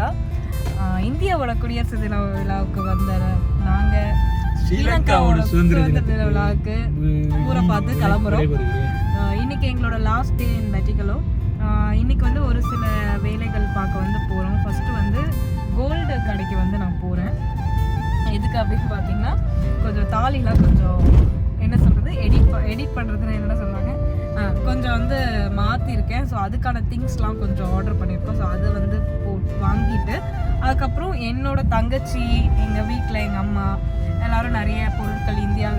ஆஹ் இந்தியாவோட குடியரசு தின விழாவுக்கு வந்த நாங்கள் ஸ்ரீலங்காவோட சுதந்திர தின விழாவுக்கு ஊரை பார்த்து கிளம்புறோம். இன்னைக்கு எங்களோட லாஸ்ட் டே இன் வெட்டிகலோ இன்னைக்கு வந்து ஒரு சில வேலைகள் பார்க்க வந்து போகிறோம் ஃபஸ்ட்டு வந்து கோல்டு கடைக்கு வந்து நான் போகிறேன் எதுக்கு அப்படின்னு பார்த்தீங்கன்னா கொஞ்சம் தாலிலாம் கொஞ்சம் என்ன சொல்கிறது எடிட் எடிட் பண்ணுறதுன்னு என்ன சொல்கிறாங்க கொஞ்சம் வந்து மாற்றிருக்கேன் ஸோ அதுக்கான திங்ஸ்லாம் கொஞ்சம் ஆர்டர் பண்ணியிருக்கோம் ஸோ அது வந்து வாங்கிட்டு அதுக்கப்புறம் என்னோட தங்கச்சி எங்கள் வீட்டில் எங்கள் அம்மா எல்லாரும் நிறைய பொருட்கள் இந்தியா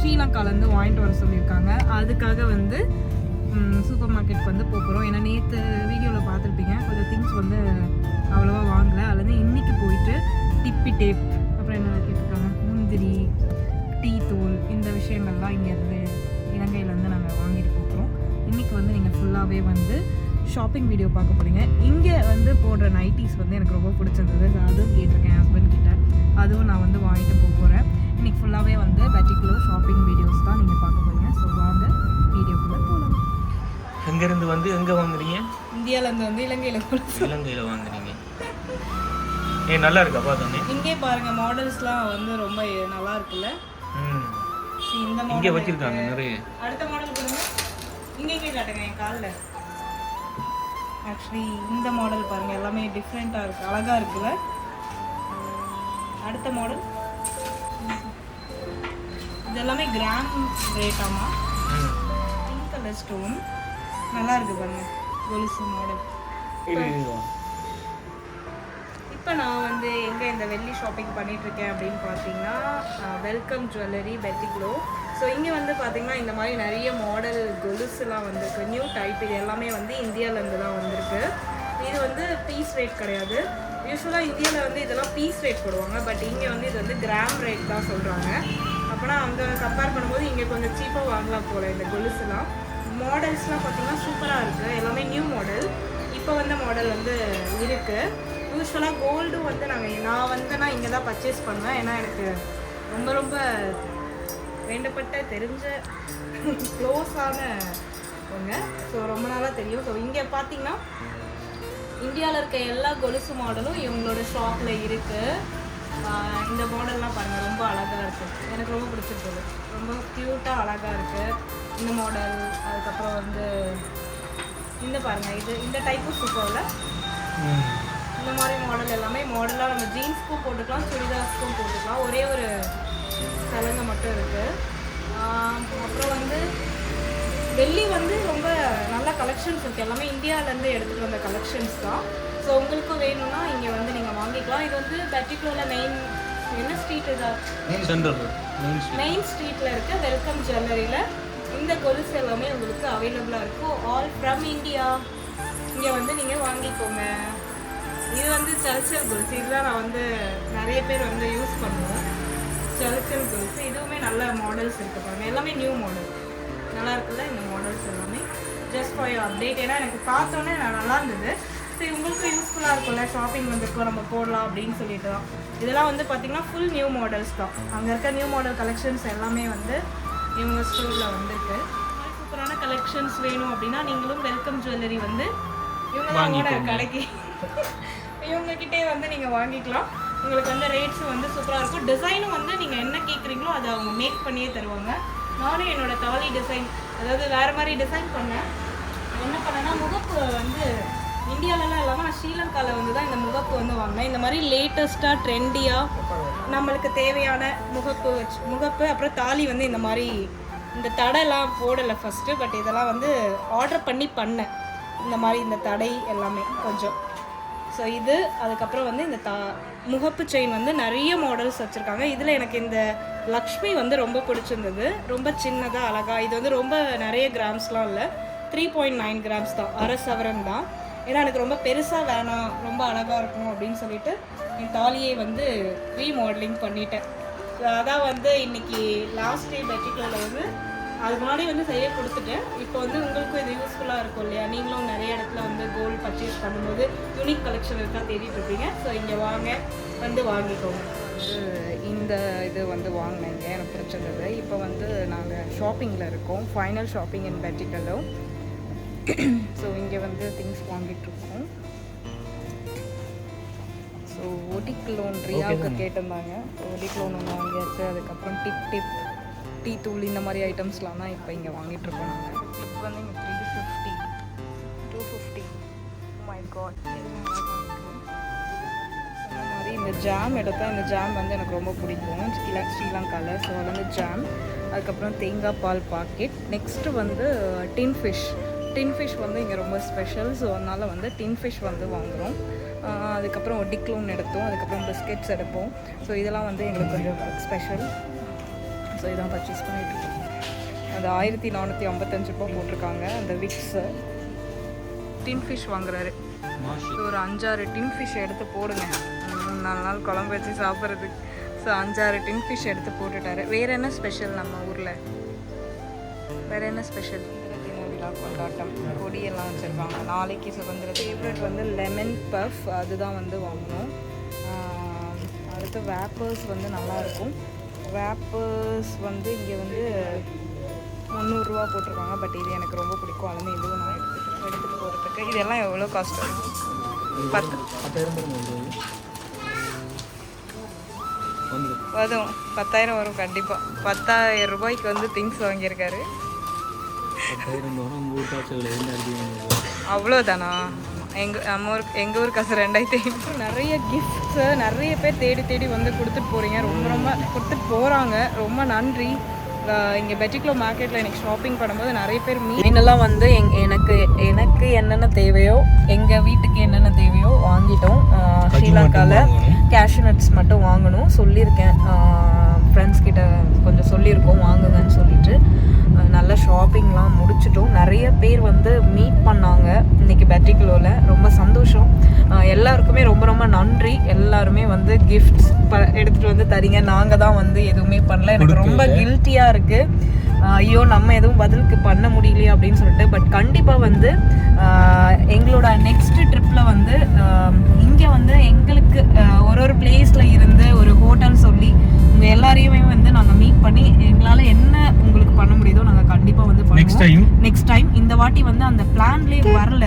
ஸ்ரீலங்காலேருந்து வாங்கிட்டு வர சொல்லியிருக்காங்க. அதுக்காக வந்து சூப்பர் மார்க்கெட் வந்து போக போகிறோம் ஏன்னா நேற்று வீடியோவில் பார்த்துருப்பீங்க. கொஞ்சம் திங்ஸ் வந்து அவ்வளோவா வாங்கல. அதுலேருந்து இன்னைக்கு போயிட்டு டிப்பி டேப் அப்புறம் என்ன கேட்டிருக்காங்க? முந்திரி டீ தூள் இந்த விஷயங்கள்லாம் இங்கேருந்து இலங்கையிலேருந்து நாங்கள் வாங்கிட்டு போகிறோம் இன்னைக்கு வந்து நீங்கள் ஃபுல்லாகவே வந்து ஷாப்பிங் வீடியோ பார்க்க போறீங்க. இங்கே வந்து போடுற நைட்டிஸ் வந்து எனக்கு ரொம்ப பிடிச்சிருந்தது. அதுவும் கேட்டிருக்கேன் ஹஸ்பண்ட் கிட்ட. அதுவும் நான் வந்து வாங்கிட்டு போக போகிறேன் இன்னைக்கு ஃபுல்லாகவே வந்து வெட்டிக்குலோ ஷாப்பிங் வீடியோஸ் தான் நீங்கள் பார்க்க போறீங்க. ஸோ வாங்க வீடியோக்குள்ளே போகலாம் எங்கேருந்து வந்து எங்கே வாங்குறீங்க? இந்தியாவிலேருந்து வந்து இலங்கையில் இலங்கையில் வாங்குறீங்க. ஏ நல்லா இருக்கா? பார்த்தோன்னே இங்கே பாருங்க மாடல்ஸ்லாம் வந்து ரொம்ப நல்லா இருக்குல்ல? இந்த இங்கே வச்சிருக்காங்க நிறைய. அடுத்த மாடல் கொடுங்க. இங்கே இங்கே காட்டுங்க என் காலில். ஆக்சுவலி இந்த மாடல் பாருங்க எல்லாமே டிஃப்ரெண்ட்டாக இருக்கு அழகா இருக்குல்ல? அடுத்த மாடல் இது எல்லாமே கிராம் ரேட்டாமா பிங்க் கலர் ஸ்டோன் நல்லா இருக்கு பாருங்க கொலுசு மாடல்? இப்போ நான் வந்து எங்கே இந்த வெள்ளி ஷாப்பிங் பண்ணிட்டு இருக்கேன் அப்படின்னு பார்த்தீங்கன்னா வெல்கம் ஜுவல்லரி பெட்டிக்லோ வந்து பார்த்தீங்கன்னா இந்த மாதிரி நிறைய மாடல் கொலுசுலாம் வந்திருக்கு. நியூ டைப் இது எல்லாமே வந்து இந்தியாவிலேருந்து தான் வந்திருக்கு. இது வந்து பீஸ் ரேட் கிடையாது. யூஸ்வலாக இந்தியாவில் வந்து இதெல்லாம் பீஸ் ரேட் போடுவாங்க. பட் இங்கே வந்து இது வந்து கிராம் ரேட் தான் சொல்கிறாங்க அப்போனா அங்கே கம்பேர் பண்ணும்போது இங்கே கொஞ்சம் சீப்பாக வாங்கலாம் போல இந்த கொலுசுலாம் மாடல்ஸ்லாம் பார்த்தீங்கன்னா சூப்பராக இருக்குது எல்லாமே நியூ மாடல் இப்போ வந்த மாடல் வந்து இருக்குது யூஸ்வலாக கோல்டும் வந்து நாங்கள் நான் வந்து நான் இங்கே தான் பர்ச்சேஸ் பண்ணுவேன். ஏன்னா எனக்கு ரொம்ப ரொம்ப வேண்டப்பட்ட தெரிஞ்ச க்ளோஸான ஒன்று ஸோ ரொம்ப நாளாக தெரியும். ஸோ இங்கே பார்த்தீங்கன்னா இந்தியாவில் இருக்க எல்லா கொலுசு மாடலும் இவங்களோட ஷாப்பில் இருக்குது இந்த மாடல்லாம் பாருங்கள் ரொம்ப அழகாக இருக்குது எனக்கு ரொம்ப பிடிச்சிருக்குது ரொம்ப க்யூட்டாக அழகாக இருக்குது இந்த மாடல் அதுக்கப்புறம் வந்து இந்த பாருங்கள் இது இந்த டைப்பும் சூப்பரில் இந்த மாதிரி மாடல் எல்லாமே மாடலாக நம்ம ஜீன்ஸ்க்கும் போட்டுக்கலாம் சுடிதார்ஸ்க்கும் போட்டுக்கலாம். ஒரே ஒரு சலங்கை மட்டும் இருக்குது அப்புறம் வந்து வெள்ளி வந்து ரொம்ப நல்ல கலெக்ஷன்ஸ் இருக்குது எல்லாமே இந்தியாவிலேருந்து எடுத்துகிட்டு வந்த கலெக்ஷன்ஸ் தான். ஸோ உங்களுக்கும் வேணும்னா இங்கே வந்து நீங்கள் வாங்கிக்கலாம். இது வந்து பெட்டிக்குலரில் மெயின் என்ன ஸ்ட்ரீட் இதா? மெயின் ஸ்ட்ரீட் மெயின் ஸ்ட்ரீட்டில் இருக்க வெல்கம் ஜுவல்லரியில் இந்த கொலுசு எல்லாமே உங்களுக்கு அவைலபிளாக இருக்கும். ஆல் ஃப்ரம் இந்தியா இங்கே வந்து நீங்கள் வாங்கிக்கோங்க. இது வந்து சர்ச்சல் கொலுசு இதுதான் நான் வந்து நிறைய பேர் வந்து யூஸ் பண்ணுவோம். சர்ச்சல் கொலுசு இதுவுமே நல்ல மாடல்ஸ் இருக்குது பாருங்க. எல்லாமே நியூ மாடல் நல்லா இருக்குல்ல இந்த மாடல்ஸ் எல்லாமே? ஜஸ்ட் ஃபார் யூ அப்டேட் ஏன்னா எனக்கு பார்த்தோன்னே நல்லா இருந்தது. சரி உங்களுக்கும் யூஸ்ஃபுல்லாக இருக்கும்ல? ஷாப்பிங் வந்திருக்கோம் நம்ம போடலாம் அப்படின்னு சொல்லிட்டு தான். இதெல்லாம் வந்து பார்த்தீங்கன்னா ஃபுல் நியூ மாடல்ஸ் தான். அங்கே இருக்க நியூ மாடல் கலெக்ஷன்ஸ் எல்லாமே வந்து இவங்க ஸ்டோரில் வந்திருக்கு. சூப்பரான கலெக்ஷன்ஸ் வேணும் அப்படின்னா நீங்களும் வெல்கம் ஜுவல்லரி வந்து இவங்க தான் கடைக்கு இவங்க கிட்டே வந்து நீங்கள் வாங்கிக்கலாம். உங்களுக்கு வந்து ரேட்ஸும் வந்து சூப்பராக இருக்கும். டிசைனும் வந்து நீங்கள் என்ன கேட்குறீங்களோ அதை அவங்க மேக் பண்ணியே தருவாங்க. நானும் என்னோடய தாலி டிசைன் அதாவது வேறு மாதிரி டிசைன் பண்ணேன். என்ன பண்ணேன்னா முகப்பு வந்து இந்தியாவிலலாம் இல்லாமல் நான் ஸ்ரீலங்காவில் வந்து தான் இந்த முகப்பு வந்து வாங்கினேன். இந்த மாதிரி லேட்டஸ்ட்டாக ட்ரெண்டியாக நம்மளுக்கு தேவையான முகப்பு வச்சு முகப்பு அப்புறம் தாலி வந்து இந்த மாதிரி இந்த தடைலாம் போடலை ஃபஸ்ட்டு பட் இதெல்லாம் வந்து ஆர்டர் பண்ணி பண்ணேன். இந்த மாதிரி இந்த தடை எல்லாமே கொஞ்சம். ஸோ இது அதுக்கப்புறம் வந்து இந்த தா முகப்பு செயின் வந்து நிறைய மாடல்ஸ் வச்சுருக்காங்க. இதில் எனக்கு இந்த லக்ஷ்மி வந்து ரொம்ப பிடிச்சிருந்தது. ரொம்ப சின்னதாக அழகாக இது வந்து ரொம்ப நிறைய கிராம்ஸ்லாம் இல்லை. த்ரீ பாயிண்ட் நைன் கிராம்ஸ் தான். அரை சவரன் தான். ஏன்னா எனக்கு ரொம்ப பெருசாக வேணாம். ரொம்ப அழகாக இருக்கும் அப்படின்னு சொல்லிட்டு என் தாலியை வந்து ரீமாடலிங் பண்ணிட்டேன். So, அதான் வந்து இன்னைக்கு லாஸ்ட் டே பெட்டிக்குலரில் வந்து அது முன்னாடி வந்து செய்ய கொடுத்துட்டேன். இப்போ வந்து உங்களுக்கும் இது யூஸ்ஃபுல்லாக இருக்கும் இல்லையா? நீங்களும் நிறைய இடத்துல வந்து கோல்டு பர்ச்சேஸ் பண்ணும்போது யூனிக் கலெக்ஷன் இருக்கா தேடிட்டு இருப்பீங்க ஸோ இங்கே வாங்க வந்து வாங்கிக்கோங்க. இந்த இது வந்து வாங்கினேங்க. எனக்கு பிடிச்சிருந்தது இப்போ வந்து நாங்கள் ஷாப்பிங்கில் இருக்கோம். ஃபைனல் ஷாப்பிங் இன் பெட்டிக்கலோ ஸோ இங்கே வந்து திங்ஸ் வாங்கிட்டு இருக்கோம் ஸோ ஒடிக் லோன் ரியாவுக்கு கேட்டிருந்தாங்க. ஒடிக் லோன் ஒன்று வாங்கியாச்சு. அதுக்கப்புறம் டிப் டிப் டீ தூள் இந்த மாதிரி ஐட்டம்ஸ்லாம் தான் இப்போ இங்கே வாங்கிட்டு இருக்கோம் நாங்கள் இப்போ வந்து இங்கே three fifty two fifty my God அந்த மாதிரி இந்த ஜாம் எடுத்தால் இந்த ஜாம் வந்து எனக்கு ரொம்ப பிடிக்கும். ஸ்ரீலா ஸ்ரீலங்காவில் ஸோ அது வந்து ஜாம் அதுக்கப்புறம் தேங்காய் பால் பாக்கெட் நெக்ஸ்ட்டு வந்து டின் ஃபிஷ் டின் ஃபிஷ் வந்து இங்கே ரொம்ப ஸ்பெஷல் ஸோ அதனால் வந்து டின் ஃபிஷ் வந்து வாங்குகிறோம் அதுக்கப்புறம் டிக்லோன் எடுத்தோம். அதுக்கப்புறம் பிஸ்கெட்ஸ் எடுப்போம். ஸோ இதெல்லாம் வந்து எங்களுக்கு கொஞ்சம் ஸ்பெஷல் ஸோ இதான் பர்ச்சேஸ் பண்ணிகிட்ருக்கோம் அது ஆயிரத்தி நானூற்றி ஐம்பத்தஞ்சு ரூபா போட்டிருக்காங்க. அந்த விக்ஸு டின் ஃபிஷ் வாங்குறாரு. ஸோ ஒரு அஞ்சாறு டின் ஃபிஷ் எடுத்து போடுங்க. மூணு நாலு நாள் குழம்பு வச்சு சாப்பிட்றதுக்கு. ஸோ அஞ்சாறு டின் ஃபிஷ் எடுத்து போட்டுட்டாரு. வேறு என்ன ஸ்பெஷல் நம்ம ஊரில்? வேறு என்ன ஸ்பெஷல் விழா கொண்டாட்டம். கொடியெல்லாம் வச்சுருக்காங்க. நாளைக்கு சுதந்திர ஃபேவரட் வந்து லெமன் பஃப் அதுதான் வந்து வாங்கணும். அடுத்து வேப்பர்ஸ் வந்து நல்லாயிருக்கும் வேப்பர்ஸ் வந்து இங்கே வந்து முந்நூறுரூவா போட்டிருக்காங்க. பட் இது எனக்கு ரொம்ப பிடிக்கும். அதுலேருந்து இதுவும் நான் எடுத்துட்டு எடுத்துகிட்டு போகிறதுக்கு இதெல்லாம் எவ்வளோ காஸ்ட் பத்து. வரும் பத்தாயிரம் வரும் கண்டிப்பாக பத்தாயிரம் ரூபாய்க்கு வந்து திங்ஸ் வாங்கியிருக்காரு. அவ்வளோதானா எங்கள் நம்ம ஊர் எங்கள் ஊர் காசு ரெண்டாயிரத்தி ஐநூறு. நிறைய கிஃப்ட்ஸு நிறைய பேர் தேடி தேடி வந்து கொடுத்துட்டு போகிறீங்க ரொம்ப ரொம்ப கொடுத்துட்டு போகிறாங்க ரொம்ப நன்றி. இங்கே பெட்டிக்லோ மார்க்கெட்டில் எனக்கு ஷாப்பிங் பண்ணும்போது நிறைய பேர் மீனெல்லாம் வந்து எங் எனக்கு எனக்கு என்னென்ன தேவையோ எங்கள் வீட்டுக்கு என்னென்ன தேவையோ வாங்கிட்டோம். ஸ்ரீலங்காவில் கேஷ்யூ நட்ஸ் மட்டும் வாங்கணும். சொல்லியிருக்கேன். ஃப்ரெண்ட்ஸ் கிட்ட கொஞ்சம் சொல்லியிருக்கோம். வாங்குங்கன்னு சொல்லிட்டு. நல்ல ஷாப்பிங்லாம் முடிச்சிட்டோம். நிறைய பேர் வந்து மீட் பண்ணாங்க. இன்னைக்கு பெட்டிக்குலோவில் ரொம்ப சந்தோஷம். எல்லாருக்குமே ரொம்ப ரொம்ப நன்றி. எல்லாருமே வந்து கிஃப்ட்ஸ் ப எடுத்துகிட்டு வந்து தரீங்க. நாங்கள் தான் வந்து எதுவுமே பண்ணல. எனக்கு ரொம்ப கில்ட்டியாக இருக்குது ஐயோ நம்ம எதுவும் பதிலுக்கு பண்ண முடியலையே அப்படின்னு சொல்லிட்டு பட் கண்டிப்பாக வந்து எங்களோட நெக்ஸ்ட் ட்ரிப்பில் வந்து இங்கே வந்து எங்களுக்கு ஒரு ஒரு பிளேஸில் இருந்து ஒரு ஹோட்டல் சொல்லி உங்கள் எல்லாரையுமே வந்து நாங்கள் மீட் பண்ணி எங்களால் என்ன உங்களுக்கு பண்ண முடியுதோ நாங்கள் கண்டிப்பாக வந்து நெக்ஸ்ட் பண்ணுவோம் டைம் நெக்ஸ்ட் டைம் இந்த வாட்டி வந்து அந்த பிளான்லேயே வரல.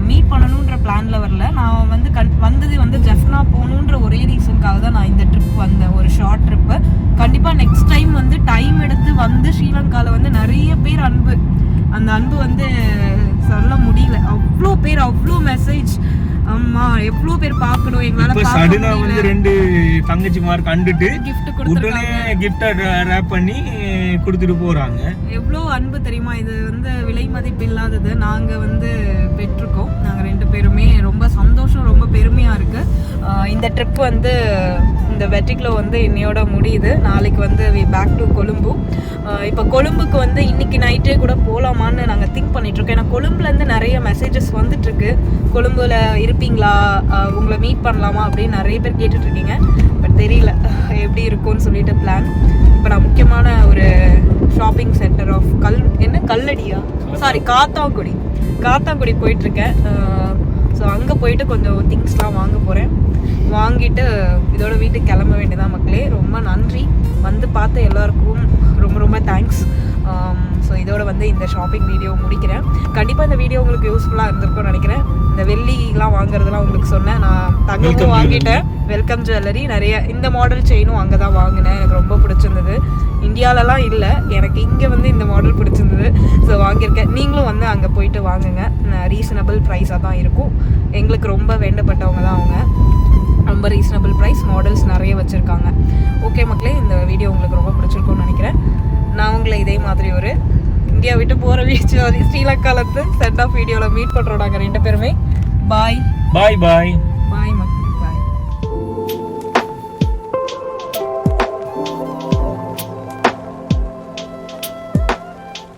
மீட் பண்ணணுன்ற பிளானில் வரல. நான் வந்து கண் வந்தது வந்து ஜெஃப்னா போகணுன்ற ஒரே ரீசனுக்காக தான் நான் இந்த ட்ரிப் வந்தேன் ஒரு ஷார்ட் ட்ரிப்பு கண்டிப்பாக நெக்ஸ்ட் டைம் வந்து டைம் எடுத்து வந்து ஸ்ரீலங்காவில் வந்து நிறைய பேர் அன்பு. அந்த அன்பு வந்து சொல்ல முடியல. அவ்வளோ பேர் அவ்வளோ மெசேஜ் ஆமா எவ்வளோ பேர் பார்க்கணும்? எங்களால் இப்போ சடனா வந்து ரெண்டு தங்கச்சிமார் கண்டுட்டு கிஃப்ட் உடனே கிஃப்டை ரேப் பண்ணி கொடுத்துட்டு போறாங்க. எவ்வளோ அன்பு தெரியுமா? இது வந்து விலை மதிப்பு இல்லாதது. நாங்கள் வந்து பெற்றிருக்கோம். நாங்கள் ரெண்டு பேருமே ரொம்ப சந்தோஷம் ரொம்ப பெருமையாக இருக்குது இந்த ட்ரிப் வந்து இந்த வெட்டிக்கில் வந்து இன்னையோட முடியுது. நாளைக்கு வந்து பேக் டு கொழும்பு. இப்போ கொழும்புக்கு வந்து இன்னைக்கு நைட்டே கூட போகலாமான்னு நாங்கள் திங்க் பண்ணிகிட்ருக்கோம் ஏன்னா கொழும்புலேருந்து நிறைய மெசேஜஸ் வந்துட்டுருக்கு கொழும்புல இருப்பீங்களா? உங்களை மீட் பண்ணலாமா அப்படின்னு நிறைய பேர் கேட்டுட்ருக்கீங்க. பட் தெரியல எப்படி இருக்கும்னு சொல்லிட்டு பிளான் இப்போ நான் முக்கியமான ஒரு ஷாப்பிங் சென்டர் ஆஃப் கல் என்ன? கல்லடியா? சாரி காத்தாங்குடி. காத்தாங்குடி போயிட்டுருக்கேன் ஸோ அங்கே போயிட்டு கொஞ்சம் திங்ஸ்லாம் வாங்க போகிறேன் வாங்கிட்டு இதோட வீட்டுக்கு கிளம்ப வேண்டியதான் மக்களே. ரொம்ப நன்றி. வந்து பார்த்த எல்லாருக்கும் ரொம்ப ரொம்ப தேங்க்ஸ் ஸோ இதோட வந்து இந்த ஷாப்பிங் வீடியோ முடிக்கிறேன். கண்டிப்பாக இந்த வீடியோ உங்களுக்கு யூஸ்ஃபுல்லாக இருந்திருக்கும்னு நினைக்கிறேன். இந்த வெள்ளிலாம் வாங்குறதெல்லாம் உங்களுக்கு சொன்னேன். நான் தங்கமும். வாங்கிட்டேன். வெல்கம் ஜுவல்லரி நிறைய இந்த மாடல் செயினும் அங்கே தான் வாங்கினேன். எனக்கு ரொம்ப பிடிச்சிருந்தது. இந்தியாலலாம் இல்லை. எனக்கு இங்கே வந்து இந்த மாடல் பிடிச்சிருந்தது. ஸோ வாங்கியிருக்கேன். நீங்களும் வந்து அங்கே போயிட்டு வாங்குங்க. ரீசனபிள் ப்ரைஸாக தான் இருக்கும். எங்களுக்கு ரொம்ப வேண்டப்பட்டவங்க தான் அவங்க. ரொம்ப ரீசனபிள் ப்ரைஸ் மாடல்ஸ் நிறைய வச்சுருக்காங்க. ஓகே மக்களே இந்த வீடியோ உங்களுக்கு ரொம்ப பிடிச்சிருக்கும்னு நினைக்கிறேன். நான் உங்களை இதே மாதிரி ஒரு இந்தியா விட்டு போகிற வீச்சு ஸ்ரீலங்காலேருந்து சென்ட் ஆஃப் வீடியோவில் மீட் பண்ணுறோம் நாங்கள் ரெண்டு பேருமே. பாய் பாய் பாய் பாய் மக்கள்.